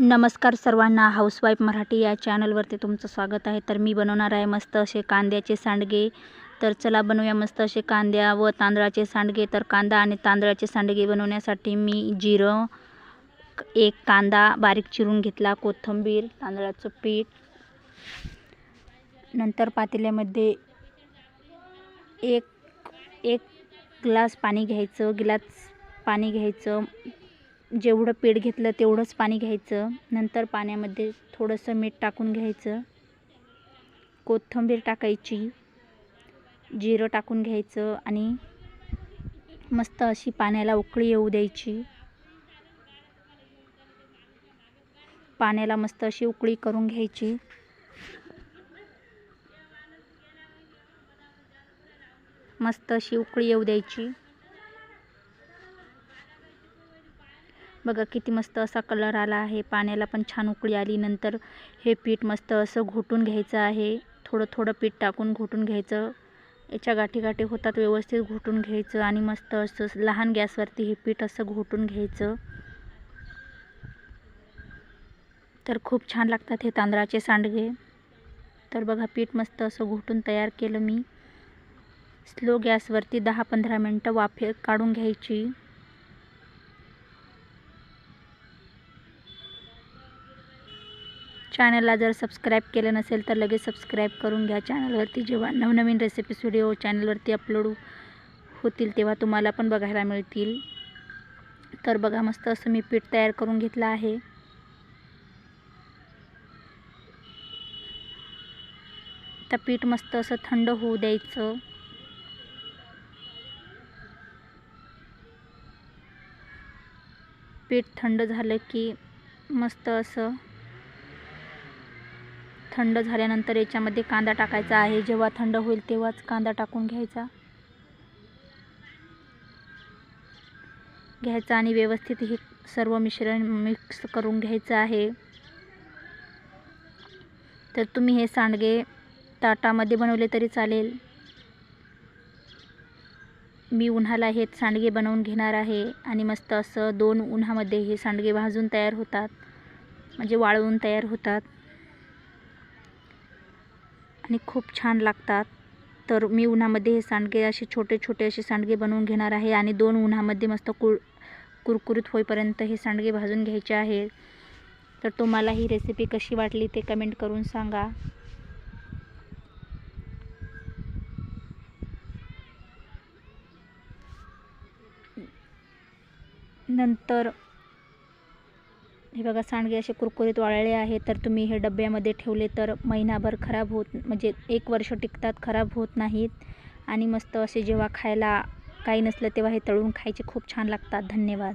नमस्कार सर्वांना. हाऊसवाईफ मराठी या चॅनलवरती तुमचं स्वागत आहे. तर मी बनवणार आहे मस्त असे कांद्याचे सांडगे. तर चला बनवूया मस्त असे कांद्या व तांदळाचे सांडगे. तर कांदा आणि तांदळाचे सांडगे बनवण्यासाठी मी जिरं एक कांदा बारीक चिरून घेतला कोथिंबीर तांदळाचं पीठ. नंतर पातेल्यामध्ये एक एक ग्लास पाणी घ्यायचं गिलास पाणी घ्यायचं जेवढं पीठ घेतलं तेवढंच पाणी घ्यायचं. नंतर पाण्यामध्ये थोडंसं मीठ टाकून घ्यायचं. कोथिंबीर टाकायची. जिरं टाकून घ्यायचं आणि मस्त अशी पाण्याला उकळी येऊ द्यायची. पाण्याला मस्त अशी उकळी करून घ्यायची. मस्त अशी उकळी येऊ द्यायची. बघा किती मस्त असा कलर आला आहे. पाण्याला पण छान उकळी आली. नंतर हे पीठ मस्त असं घोटून घ्यायचं आहे. थोडं थोडं पीठ टाकून घोटून घ्यायचं. याच्या गाठी गाठी होतात व्यवस्थित घोटून घ्यायचं आणि मस्त असं लहान गॅसवरती हे पीठ असं घोटून घ्यायचं. तर खूप छान लागतात हे तांदळाचे सांडगे. तर बघा पीठ मस्त असं घोटून तयार केलं मी. स्लो गॅसवरती दहा पंधरा मिनटं वाफे काढून घ्यायची. चॅनलला जर सबस्क्राईब केलं नसेल तर लगेच सबस्क्राईब करून घ्या. चॅनलवरती जेव्हा नवनवीन रेसिपीज व्हिडिओ चॅनलवरती अपलोड होतील तेव्हा तुम्हाला पण बघायला मिळतील. तर बघा मस्त असं मी पीठ तयार करून घेतलं आहे. तर पीठ मस्त असं थंड होऊ द्यायचं. पीठ थंड झालं की मस्त असं थंड झाल्यानंतर याच्यामध्ये कांदा टाकायचा आहे. जेव्हा थंड होईल तेव्हाच कांदा टाकून घ्यायचा. घ्यायचा आणि व्यवस्थित हे सर्व मिश्रण मिक्स करून घ्यायचं आहे. तर तुम्ही हे सांडगे ताटामध्ये बनवले तरी चालेल. मी उन्हाला हे सांडगे बनवून घेणार आहे आणि मस्त असं दोन उन्हामध्ये हे सांडगे भाजून तयार होतात. म्हणजे वाळवून तयार होतात. आणि खूप छान लागतात. तर मी उन्हामध्ये हे सांडगे असे छोटे छोटे असे सांडगे बनवून घेणार आहे आणि दोन उन्हामध्ये मस्त कुर कुरकुरीत होईपर्यंत हे सांडगे भाजून घ्यायचे आहे. तर तुम्हाला ही रेसिपी कशी वाटली ते कमेंट करून सांगा. नंतर हे बघा सांडगे असे कुरकुरीत वाळले आहे तर तुम्ही हे डब्यामध्ये ठेवले तर महिनाभर खराब होत म्हणजे एक वर्ष टिकतात खराब होत नाहीत. आणि मस्त असे जेव्हा खायला काही नसलं तेव्हा हे तळून खायचे. खूप छान लागतात. धन्यवाद.